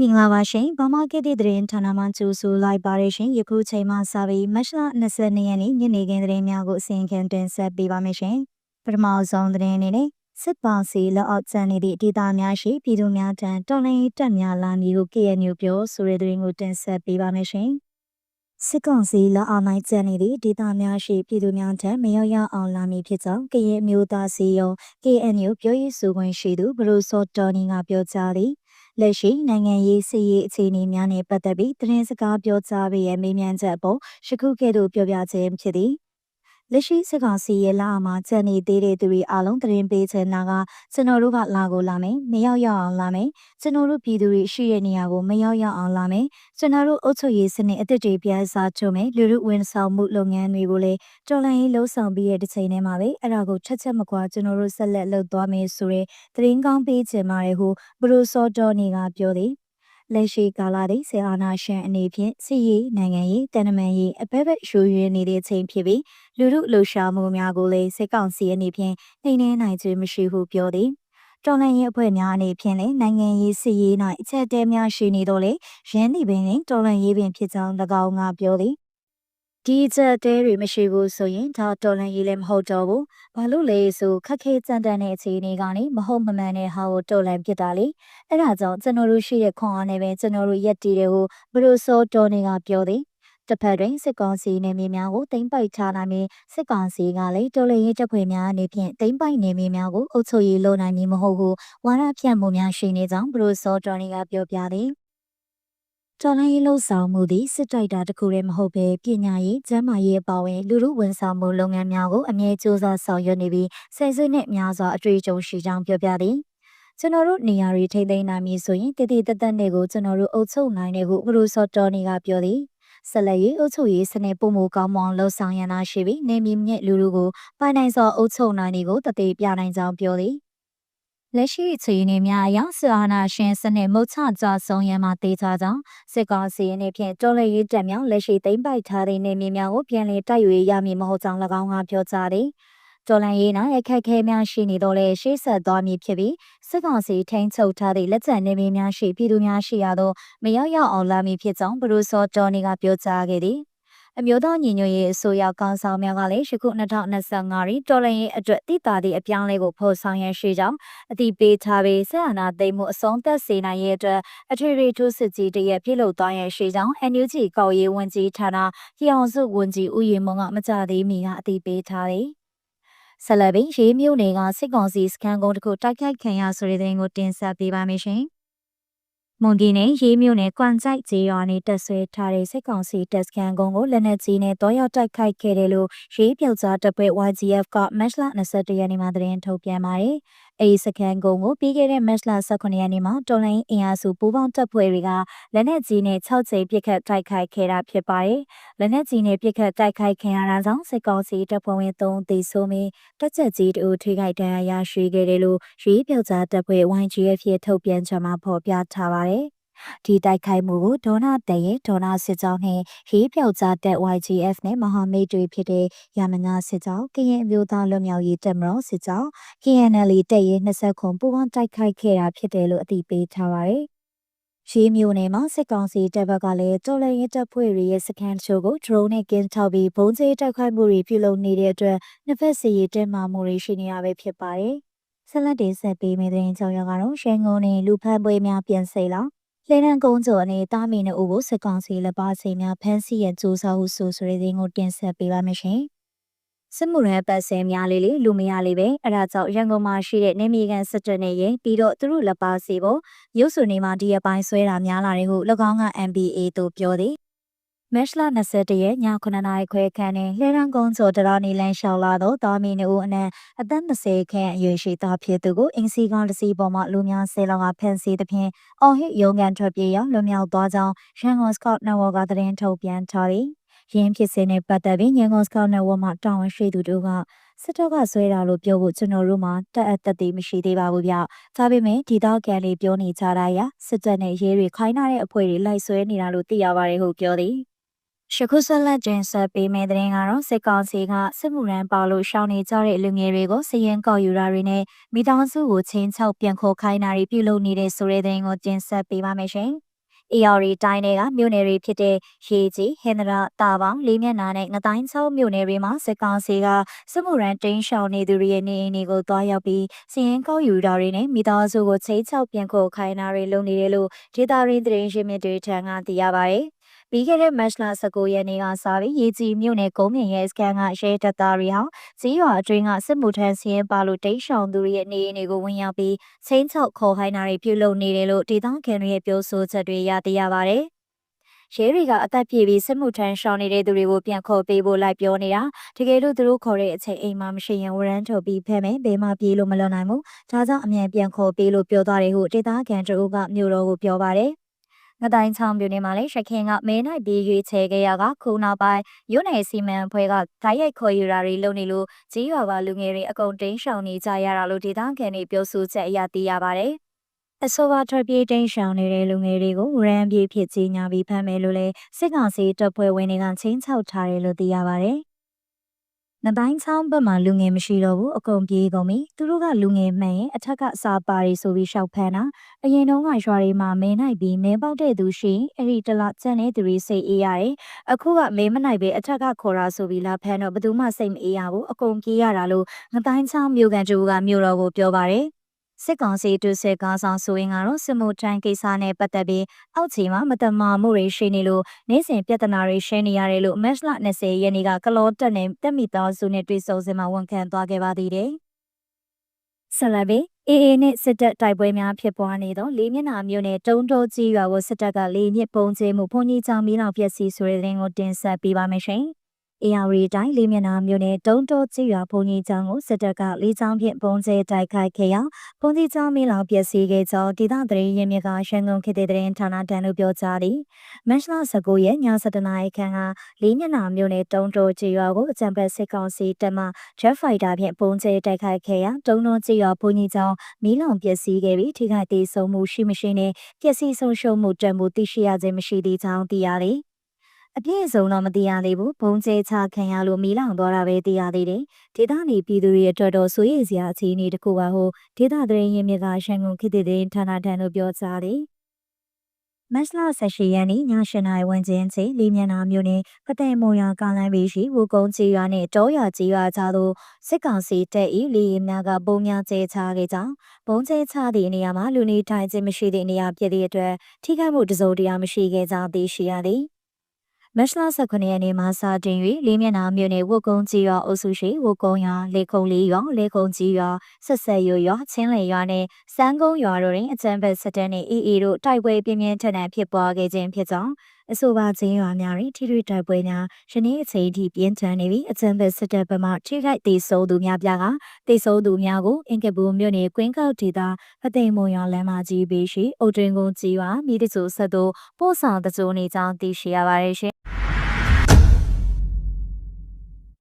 မင်္ဂလာပါရှင်ဗမာကက်တဲ့သတင်းဌာနမှကြိုဆိုလိုက်ပါရရှင်ယခုချိန်မှစပြီးမတ်လ22ရက်နေ့ညနေခင်းသတင်းများကိုအစီအရင်တင်ဆက်ပေးပါမယ်ရှင်ပထမဆုံးသတင်းအနေနဲ့စစ်ပါစီလက်အောက်ကျန်နေသည့်ဒေသများရှိပြည်သူများထံတော်လှန်ရေးတပ်များလာမည်ကို KNU ပြောဆိုတဲ့သတင်းကိုတင်ဆက်ပေးပါမယ်ရှင်စစ်ကောင်စီလက်အောက်နိုင်ကျန်နေသည့်ဒေသများရှိပြည်သူများထံမရောက်ရအောင်လာမည်ဖြစ်ကြောင်းကရင်မျိုးသားစီယုံ KNU ပြောရေးဆိုခွင့်ရှိသူဘရိုစောတော်နီကပြောကြားသည် လက်ရှိနိုင်ငံရေးစီရေးအခြေအနေများနဲ့ပတ်သက်ပြီးသတင်းစကားပြောကြားပေးရမေးမြန်းချက်အပေါ်ရှခုကဲ့သို့ပြောပြခြင်းဖြစ်သည် လက်ရှိစစ်ကောင်စီရဲ့လာအမှာကြံနေသေးတဲ့သူတွေအားလုံးသတင်းပေးချင်တာကကျွန်တော်တို့ကလာကိုလာမယ်မရောက်ရအောင်လာမယ်ကျွန်တော်တို့ပြည်သူတွေရှိတဲ့နေရာကိုမရောက်ရအောင်လာမယ်ကျွန်တော်တို့အုပ်ချုပ်ရေးစနစ်အသစ်တွေပြန်စားချုံမယ်လူလူဝန်ဆောင်မှုလုပ်ငန်းတွေကိုလည်းတော်လှန်ရေးလှုပ်ဆောင်ပြီးတဲ့တစ်ချိန်တည်းမှာပဲအဲ့ဒါကိုချက်ချက်မကွာကျွန်တော်တို့ဆက်လက်လုပ်သွားမယ်ဆိုတဲ့သတင်းကောင်းပေးချင်ပါတယ်ဟုဘရူစောတော်နေကပြောသည် လက်ရှိကာလသည်ဆေအာနာရှင်အနေဖြင့်စီရေးနိုင်ငံရေးတန်တမန်ရေးအဘက်ဘက်ရှူရင်းနေတဲ့အချိန်ဖြစ်ပြီးလူလူလှူရှာမှုများကိုလည်းစစ်ကောင်စီအနေဖြင့်နှိမ်နင်းနိုင်ခြင်းမရှိဟုပြောသည်တော်လှန်ရေးအဖွဲ့များအနေဖြင့်လည်းနိုင်ငံရေးစီရေး၌အချက်တဲများရှိနေတော့လေရင်းနှီးပင်နဲ့တော်လှန်ရေးပင်ဖြစ်ကြောင်း၎င်းကပြောသည် ဒီချက်တဲတွေမရှိဘူးဆိုရင်ဒါတော်လန်ရေးလည်းမဟုတ်တော့ဘူးဘာလို့လဲဆိုခက်ခဲကြမ်းတမ်းတဲ့အခြေအနေကနေမဟုတ်မမှန်တဲ့ဟာကိုတော်လန်ဖြစ်တာလေအဲ့ဒါကြောင့်ကျွန်တော်တို့ရှိတဲ့ခွန်အားနဲ့ပဲကျွန်တော်တို့ရက်တီတွေကိုဘလို့စောတော်နေကပြောသည်တစ်ဖက်တွင်စစ်ကောင်စီနေမြေများကိုတိမ့်ပိုက်ထားနိုင်ပြီးစစ်ကောင်စီကလည်းတော်လှန်ရေးတပ်ဖွဲ့များအနေဖြင့်တိမ့်ပိုက်နေမြေများကိုအုပ်ချုပ်ရေးလုပ်နိုင်မည်မဟုတ်ဟုဝါဒဖြန့်မှုများရှိနေကြောင်းဘလို့စောတော်နေကပြောပြသည် တော်လိုင်းရေးလှုပ်ဆောင်မှုသည်စစ်တိုက်တာတစ်ခုတည်းမဟုတ်ဘဲပညာရေး၊ကျန်းမာရေးအပါအဝင်လူမှုဝန်ဆောင်မှုလုပ်ငန်းများကိုအမြဲစ조사ဆောင်ရွက်နေပြီးဆယ်စုနှစ်များစွာအတွေ့အကြုံရှိကြောင်းပြောပြသည်ကျွန်တော်တို့နေရာတွေထိမ့်သိမ်းနိုင်ပြီဆိုရင်တည်တည်တသက်နဲ့ကိုကျွန်တော်တို့အုပ်ချုပ်နိုင်တယ်ဟုဘရူစော်တော်နေကပြောသည်ဆက်လက်ရေးအုပ်ချုပ်ရေးစနစ်ပုံမူကောင်းမွန်လှုပ်ဆောင်ရန်သာရှိပြီးနေမည်မြင့်လူလူကိုပိုင်နိုင်စွာအုပ်ချုပ်နိုင်နေကိုတည်တည်ပြနိုင်ကြောင်းပြောသည် လက်ရှိအခြေအနေများအရစစ်အာဏာရှင်စနစ်မုတ်ချကြဆုံးရမှာတေချာကြောင်းစစ်ကောင်စီအနေဖြင့်တော်လှန်ရေးတပ်များလက်ရှိသိမ်းပိုက်ထားတဲ့နေမြေများကိုပြန်လည်တိုက်ယူရမည်မဟုတ်ကြောင်း၎င်းကပြောကြားသည်တော်လန်ရေး၌အခက်အခဲများရှိနေတော့လဲရှေ့ဆက်သွားမည်ဖြစ်ပြီးစစ်ကောင်စီထိန်းချုပ်ထားသည့်လက်ကျန်နေမြေများရှိပြည်သူများရှိရသောမရောက်ရောက်အောင်လာမည်ဖြစ်ကြောင်းဘရူစောတော်နေကပြောကြားခဲ့သည် အမျိုးသားညီညွတ်ရေးအစိုးရကောင်ဆောင်များကလည်းယခု2025ရီတော်လှန်ရေးအတွက်တည်တာသည့်အပြောင်းလဲကိုဖော်ဆောင်ရရှိကြောင်းအတိပေးထားပြီးဆက်အာဏာသိမ်းမှုအဆုံးသတ်စေနိုင်ရေးအတွက်အထွေထွေထိုးစစ်ကြီးတရက်ပြုလုပ်သွားရရှိကြောင်း NUG ကောက်ရေးဝန်ကြီးဌာနပြည်အောင်စုဝန်ကြီးဦးရင်မွန်ကမကြသေးမီကအတိပေးထားသည်ဆက်လက်ပြီးရေးမျိုးနယ်ကစစ်ကောင်စီစခန်းကုန်းတစ်ခုတိုက်ခိုက်ခံရဆိုတဲ့တဲ့ကိုတင်ဆက်ပေးပါမယ်ရှင်။ မွန်ပြည်နယ်ရေးမြို့နယ်ကွမ်ကြိုက်ကျေးရွာနေတက်ဆွဲထားတဲ့စစ်ကောင်စီတပ်စခန်းကုန်းကိုလက်နက်ကြီးနဲ့တောရောက်တိုက်ခိုက်ခဲ့တယ်လို့ရေးပြောက်ကြားတပ်ဖွဲ့ YGF ကမတ်လ21ရက်နေ့မှာသတင်းထုတ်ပြန်ပါတယ်။ အဲဒီစခန်းကုန်းကိုပြီးခဲ့တဲ့မတ်လ18ရက်နေ့မှာတော်လိုင်းအင်အားစုပူးပေါင်းတပ်ဖွဲ့တွေကလက်နက်ကြီးနဲ့6ကြိမ်ပစ်ခတ်တိုက်ခိုက်ခဲ့တာဖြစ်ပါတယ်။လက်နက်ကြီးနဲ့ပစ်ခတ်တိုက်ခိုက်ခံရတာကြောင့်စစ်ကောင်စီတပ်ဖွဲ့ဝင်3သေဆုံးပြီးတပ်ချက်ကြီးတို့ထိခိုက်ဒဏ်ရာရရှိခဲ့တယ်လို့ရေးပြောက်ကြားတပ်ဖွဲ့ YGF ရဲ့ထုတ်ပြန်ချက်မှာဖော်ပြထားပါတယ်။ ဒီတိုက်ခိုက်မှုကိုဒေါနာတရဲ့ဒေါနာစစ်ကြောင်းနဲ့ရေးပြောက်ကြားတဲ့ YGF နဲ့မဟာမိတ်တွေဖြစ်တဲ့ရမနာစစ်ကြောင်းကရင်အမျိုးသားလွတ်မြောက်ရေးတပ်မတော်စစ်ကြောင်း KNL တပ်ရဲ့20ခုပူးပေါင်းတိုက်ခိုက်ခဲ့တာဖြစ်တယ်လို့အသိပေးထားပါတယ်။ရေးမျိုးနယ်မှာစစ်ကောင်စီတပ်ဘက်ကလည်းတော်လှန်ရေးတပ်ဖွဲ့တွေရဲ့စခန်းချို့ကို drone နဲ့ကင်းထောက်ပြီးဘုံကျဲတိုက်ခိုက်မှုတွေပြုလုပ်နေတဲ့အတွက်နှစ်ဖက်စီရေးတက်မှမှုတွေရှိနေရပဲဖြစ်ပါတယ်။ဆက်လက်တင်ဆက်ပေးမယ့်တဲ့ကြောင်ရကတော့ရှန်ကုန်နဲ့လူဖန်ပွဲများပြန်စိလာ လေနံကုန်းကျော်အနေတာမီနဲ့ဦးကိုစစ်ကောင်စီလက်ပါစီများဖမ်းဆီးရန်စူးစမ်းဟုဆိုဆိုတဲ့သတင်းကိုတင်ဆက်ပေးပါမယ်ရှင်။စစ်မှုရန်ပတ်စဲများလေးလေးလူမရလေးပဲအဲဒါကြောင့်ရန်ကုန်မှာရှိတဲ့နေမီကန်စစ်တပ်နဲ့ရင်ပြီးတော့သူတို့လက်ပါစီဖို့ရုပ်စုနေမှာဒီအပိုင်းဆွဲတာများလာတဲ့ဟု၎င်းက MBA တို့ပြောသည် မက်လ21ရက်ည9နာရီခွဲခန့်တွင်လှဲရန်ကုန်းကျော်တရာနီလန်ရှောက်လာသောတာမီနဦးအနက်အသက်20ခန့်အရွယ်ရှိသားဖြစ်သူကိုအင်စီကောင်းတစီပေါ်မှလူများဆဲလောကဖန်ဆီးသဖြင့်အော်ဟစ်ရုံကန်ထွက်ပြေးရောက်လွမြောက်သွားကြောင်းရန်ကုန်စကော့နဝကသတင်းထုတ်ပြန်ထားသည်ရင်းဖြစ်စဉ်နဲ့ပတ်သက်ပြီးရန်ကုန်စကော့နဝမှာတာဝန်ရှိသူတို့ကစစ်တပ်ကဆွဲတာလို့ပြောဖို့ကျွန်တော်တို့မှာတက်အပ်သက်သေးမရှိသေးပါဘူးဗျ။ဒါပေမဲ့ဒီတော့ကန်လေးပြောနေကြတာရစစ်တပ်နဲ့ရေးတွေခိုင်းထားတဲ့အဖွဲ့တွေလိုက်ဆွဲနေတာလို့သိရပါတယ်ဟုပြောသည်။ ရှခုဆက်လက်တင်ဆက်ပေးမယ့်တဲ့ရင်ကတော့စစ်ကောင်စီကစစ်မှုရန်ပါလို့ရှောင်နေကြတဲ့လူငယ်တွေကိုစည်ရင်ကောက်ယူတာတွေနဲ့မိသားစုကိုချင်းချောက်ပြန်ခေါ်ခိုင်းတာတွေပြုလုပ်နေတဲ့ဆိုတဲ့တဲ့ရင်ကိုတင်ဆက်ပေးပါမယ်ရှင် AR တိုင်းတွေကမြို့နယ်တွေဖြစ်တဲ့ရေကြီးဟင်္ဒရာတာပေါင်းလေးမျက်နှာနဲ့ငတိုင်းချောင်းမြို့နယ်တွေမှာစစ်ကောင်စီကစစ်မှုရန်တင်းရှောင်နေသူတွေရဲ့နေအိမ်တွေကိုတွားရောက်ပြီးစီရင်ကောက်ယူတာတွေနဲ့မိသားစုကိုချိန်ချောက်ပြန်ခိုခိုင်းတာတွေလုပ်နေတယ်လို့ဒေတာရင်းသတင်းရင်းမြစ်တွေထံကသိရပါဗျ။ ပြီးခဲ့တဲ့မတ်လ19ရက်နေ့ကစပြီးရေကြီးမြို့နယ်ကုန်းမြင့်ရဲစခန်းကရဲတပ်သားတွေဟာဈေးရွာအတွင်းကစစ်မှုထမ်းစီရင်ပါလို့တိတ်ရှောင်သူတွေရဲ့နေအိမ်တွေကိုဝင်ရောက်ပြီးချင်းချောက်ခေါ်ခိုင်းတာတွေပြုလုပ်နေတယ်လို့ဒေသခံတွေရဲ့ပြောဆိုချက်တွေရသိရပါတယ်။ရဲတွေကအသက်ပြည့်ပြီးစစ်မှုထမ်းရှောင်နေတဲ့သူတွေကိုပြန်ခေါ်ပေးဖို့လိုက်ပြောနေတာတကယ်လို့သူတို့ခေါ်တဲ့အချိန်အိမ်မှာမရှိရင်ဝရမ်းထုတ်ပြီးဖဲမယ်ဘယ်မှပြေးလို့မလွန်နိုင်ဘူးဒါကြောင့်အမြန်ပြန်ခေါ်ပေးလို့ပြောသွားတယ်ဟုဒေသခံတို့ကမြို့တော်ကိုပြောပါတယ် ငတိုင်းချောင်းမြို့နယ်မှာလည်းရခင်ကမဲနိုင်ပြီးရွေးချယ်ခဲ့ရကခုနောက်ပိုင်းရုံးနယ်စီမံအဖွဲ့ကဓာတ်ရိုက်ခေါ်ယူတာတွေလုပ်နေလို့ကြီးရွာကလူငယ်တွေအကုန်တင်းရှောင်နေကြရတာလို့ဒေသခံတွေပြောဆိုချက်အရသိရပါတယ်။အဆိုပါထွက်ပြေးတင်းရှောင်နေတဲ့လူငယ်တွေကိုရန်ပြေးဖြစ်ကြီးညာပြီးဖမ်းမယ်လို့လဲစစ်ကောင်စီတပ်ဖွဲ့ဝင်တွေကချင်းချောက်ထားတယ်လို့သိရပါတ ယ်။နတိုင်းချောင်းဘက်မှာလူငယ်မရှိတော့ဘူးအကုန်ပြေးကုန်ပြီသူတို့ကလူငယ်မှန်ရင်အထက်ကအစာပါရီဆိုပြီးရှောက်ဖမ်းတာအရင်တုန်းကရွာတွေမှာမဲနိုင်ပြီးမဲပေါက်တဲ့သူရှိရင်အဲ့ဒီတလကျန်တဲ့သူတွေစိတ်အေးရတယ်အခုကမဲမနိုင်ပဲအထက်ကခေါ်တာဆိုပြီးလာဖမ်းတော့ဘယ်သူမှစိတ်မအေးရဘူးအကုန်ပြေးရတာလို့နတိုင်းချောင်းမြို့ကန်တူကမြို့တော်ကိုပြောပါတယ် စစ်ကောင်စီတုစစ်ကားဆောင်ဆိုရင်ကတော့စစ်မှုထမ်းကိစ္စနဲ့ပတ်သက်ပြီးအောက်ခြေမှာမတမာမှုတွေရှိနေလို့နေစဉ်ပြဿနာတွေရှင်းနေရတယ်လို့မက်လ20ရက်နေ့ကကလောတက်နဲ့တက်မီသားစုနဲ့တွေ့ဆုံစင်မှာဝန်ခံသွားခဲ့ပါသေးတယ်။ဆလဘီအေအေနဲ့စစ်တပ်တိုက်ပွဲများဖြစ်ပွားနေသောလေးမျက်နှာမျိုးနဲ့တုံးတိုးကြီးရွာကိုစစ်တပ်ကလေးညစ်ပုံကျဲမှုဖုန်ကြီးချောင်းမီးလောင်ပျက်စီးဆိုတဲ့ရင်ကိုတင်ဆက်ပေးပါမယ်ရှင်။ အေယာရီတိုင်းလေးမျက်နှာမြို့နယ်တုံးတိုးကြီးရွာဘုံကြီးကျောင်းကိုစစ်တပ်ကလေးချောင်းဖြင့်ပုံကျဲတိုက်ခိုက်ခဲ့ရာဘုံကြီးကျောင်းမီးလောင်ပျက်စီးခဲ့ကြောင်းဒေသသတင်းရင်းမြစ်ကရှန်ကုန်ခေတ်သတင်းဌာနတန်လို့ပြောကြားသည်မတ်လ19ရက်ည7:00နာရီခန့်ကလေးမျက်နှာမြို့နယ်တုံးတိုးကြီးရွာကိုအကြံဖက်စစ်ကောင်စီတပ်မှ Jet Fighter ဖြင့်ပုံကျဲတိုက်ခိုက်ခဲ့ရာတုံးတိုးကြီးရွာဘုံကြီးကျောင်းမီးလောင်ပျက်စီးခဲ့ပြီးထိခိုက်ဒေဆုံးမှုရှိမရှိနဲ့ပျက်စီးဆုံးရှုံးမှုတန်မှုသိရှိရခြင်းမရှိသေးကြောင်းသိရသည် အပြည့်အစုံတော့မသိရသေးဘူးဘုံကျဲချခံရလို့မီးလောင်သွားတာပဲသိရသေးတယ်ဒေသနေပြည်သူတွေအတွက်တော့ဆိုရည်စရာအခြေအနေတစ်ခုပါဟုဒေသသတင်းရင်းမြစ်ကရှန်ကုန်ခေတ်သစ်သတင်းဌာနထံသို့ပြောကြားသည်မတ်လ18ရက်နေ့ည8နာရီဝန်းကျင်ချိန်လေးမျက်နှာမြို့နယ်ပသိမ်မုံရကားလမ်းဘေးရှိဝူကုန်းကြီးရွာနှင့်တောရွာကြီးရွာကြားသို့စစ်ကောင်စီတပ်၏လေယာဉ်များကပုံများကျဲချခဲ့ကြောင်းဘုံကျဲချသည့်နေရာမှာလူနေထိုင်ခြင်းမရှိသည့်နေရာဖြစ်သည့်အတွက်ထိခိုက်မှုတစုံတရာမရှိခဲ့ကြောင်းသိရှိရသည် မတ်လ18ရက်နေ့မှာစတင်၍လေးမျက်နှာမြို့နယ်ဝုတ်ကုန်းကြီးရွာအုပ်စုရှိဝုတ်ကုန်းရွာလေခုံလေးရွာလေခုံကြီးရွာဆက်ဆက်ရွရွာချင်းလေရွာနဲ့စန်းကုန်းရွာတို့တွင်အကြံဖက်စစ်တပ်နှင့်အေးအေတို့တိုက်ပွဲပြင်းပြင်းထန်ထန်ဖြစ်ပွားခဲ့ခြင်းဖြစ်ကြောင်းအဆိုပါချင်းရွာများတွင်ထိထွေတိုက်ပွဲများယနေ့အချိန်ထိပြင်းထန်နေပြီးအကြံဖက်စစ်တပ်ဘက်မှထိခိုက်ဒေဆုံးသူများပြားကဒေဆုံးသူများကိုအင်ကပူမြို့နယ်ကွင်းကောက်ဒေသအသိမ်မုံရွာလမ်းမကြီးဘေးရှိအုတ်တွင်ကုန်းကြီးရွာမိတချို့ဆက်သို့ပို့ဆောင်တကြိုနေကြောင်းသိရှိရပါတယ်ရှင်